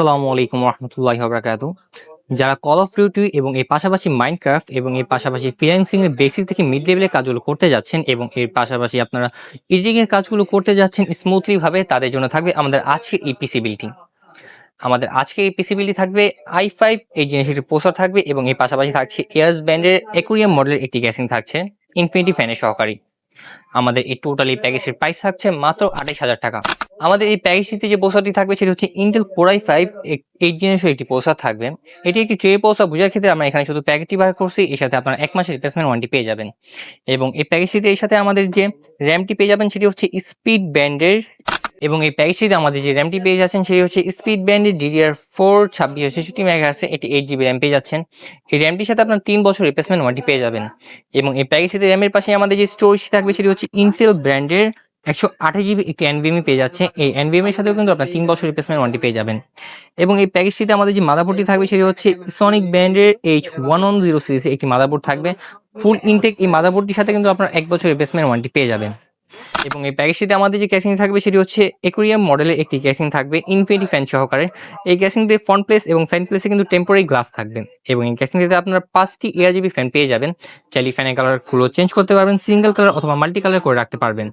আসসালামু আলাইকুম রহমতুল্লাহ বরাকাতু যারা কল অফ ডিউটি এবং এর পাশাপাশি মাইনক্রাফট এবং এর পাশাপাশি ফ্রিল্যান্সিং এর বেসিক থেকে মিড লেভেলের কাজগুলো করতে যাচ্ছেন এবং এর পাশাপাশি আপনারা এডিটিং এর কাজগুলো করতে যাচ্ছেন স্মুথলি ভাবে, তাদের জন্য থাকবে আমাদের আজকে এই পিসিবিলিটি আমাদের আজকে এই পিসিবিলিটি থাকবে আই ফাইভ এই জিনিসটির পোস্টার থাকবে এবং এর পাশাপাশি থাকছে এয়ার্স ব্যান্ডের একুরিয়াম মডেলের একটি গ্যাসিং থাকছে ইনফিনিটি ফ্যানের সহকারী। আমাদের এই টোটালি প্যাকেজের প্রাইস থাকছে মাত্র আঠাইশ হাজার টাকা। আমাদের এই প্যাকেজটিতে যে পোস্টারটি থাকবে সেটি হচ্ছে Intel core i five eight generation একটি পোস্টার থাকবে। এটি একটি ট্রে পোস্টার বোঝার ক্ষেত্রে আমরা এখানে শুধু প্যাকেটটি বার করছি, এর সাথে আপনার এক মাসের রিপ্লেসমেন্ট ওয়ারেন্টি পেয়ে যাবেন। এবং এই প্যাকেজটিতে এর সাথে আমাদের যে র্যামটি পেয়ে যাবেন সেটি হচ্ছে স্পিড ব্যান্ডের এবং এই প্যাকেজটিতে আমাদের যে র্যামটি পেয়ে যাচ্ছেন সেটি হচ্ছে স্পিড ব্যান্ডের ডিডিআর ফোর ছাব্বিশ ছেষট্টি মেগা আছে এটি এইট জিবি র্যাম পেয়ে যাচ্ছেন। এই র্যামটির সাথে আপনার তিন বছর রিপ্লেসমেন্ট ওয়ারেন্টি পেয়ে যাবেন। এবং এই প্যাকেজটিতে র্যামের পাশে আমাদের যে স্টোরেজ থাকবে সেটি হচ্ছে ইন্টেল ব্র্যান্ডের একশো আঠাশ জিবি একটি এনভিএমই পেয়ে যাচ্ছে। এই এনভিএম এর সাথেও কিন্তু আপনার তিন বছর রিপ্লেসমেন্ট ওয়ারেন্টি পেয়ে যাবেন। এবং এই প্যাকেজটিতে আমাদের যে মাদারবোর্ডটি থাকবে সেটি হচ্ছে সনিক ব্র্যান্ডের H one one zero series একটি মাদারবোর্ড থাকবে। ফুল ইনটেক এই মাদারবোর্ডটির সাথে কিন্তু আপনার এক বছর রিপ্লেসমেন্ট ওয়ারেন্টি পেয়ে যাবেন। এবং এই প্যাকেজটিতে আমাদের যে ক্যাসিং থাকবে সেটি হচ্ছে একুরিয়াম মডেলের একটি ক্যাসিং থাকবে ইনফিনিটি ফ্যান সহকারে। এই ক্যাসিংতে ফ্রন্ট প্লেস এবং সাইড প্লেসে কিন্তু টেম্পোরারি গ্লাস থাকবে। এবং এই ক্যাসিংটিতে আপনারা পাঁচটি এয়ার জিবি ফ্যান পেয়ে যাবেন। চাইলে ফ্যানের কালারগুলো চেঞ্জ করতে পারবেন সিঙ্গেল কালার অথবা মাল্টি কালার করে রাখতে পারবেন।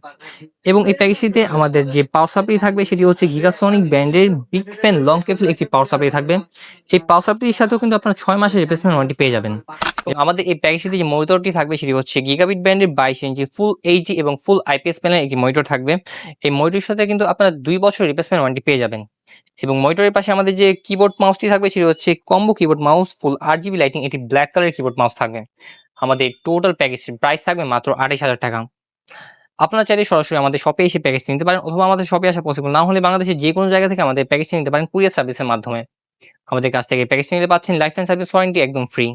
এবং এই প্যাকেজটিতে আমাদের যে পাওয়ার সাপ্লাই থাকবে সেটি হচ্ছে গিগাসনিক ব্র্যান্ডের বিগ ফ্যান লং কেবল একটি পাওয়ার সাপ্লাই থাকবে। এই পাওয়ার সাপ্লাইয়ের সাথেও কিন্তু আপনারা ছয় মাসের রিপ্লেসমেন্ট ওয়ারেন্টি পেয়ে যাবেন। আমাদের এই প্যাকেজটিতে যে মনিটরটি থাকবে সেটি হচ্ছে গিগাবিট ব্র্যান্ডের বাইশ ইঞ্চি ফুল এইচডি এবং ফুল আইপিএস প্যানেল একটি মনিটর থাকবে। এই মনিটরের সাথে কিন্তু আপনারা দুই বছর রিপ্লেসমেন্ট ওয়ারেন্টি পেয়ে যাবেন। এবং মনিটরের পাশে আমাদের যে কিবোর্ড মাউসটি থাকবে সেটি হচ্ছে কম্বো কিবোর্ড মাউস ফুল আট জিবি লাইটিং এটি ব্ল্যাক কালারের কিবোর্ড মাউস থাকবে। আমাদের টোটাল প্যাকেজটির প্রাইস থাকবে মাত্র আঠাইশ হাজার টাকা। আপনারা চাইলে সরাসরি আমাদের শপে এসে প্যাকেজ নিতে পারেন অথবা আমাদের শপে আসা পসিবল না হলে বাংলাদেশের যে কোনো জায়গা থেকে আমাদের প্যাকেজ নিতে পারেন কুরিয়ার সার্ভিসের মাধ্যমে। আমাদের কাছ থেকে প্যাকেজ নিতে পাচ্ছেন লাইফ টাইম সার্ভিস ওয়ারেন্টি একদম ফ্রি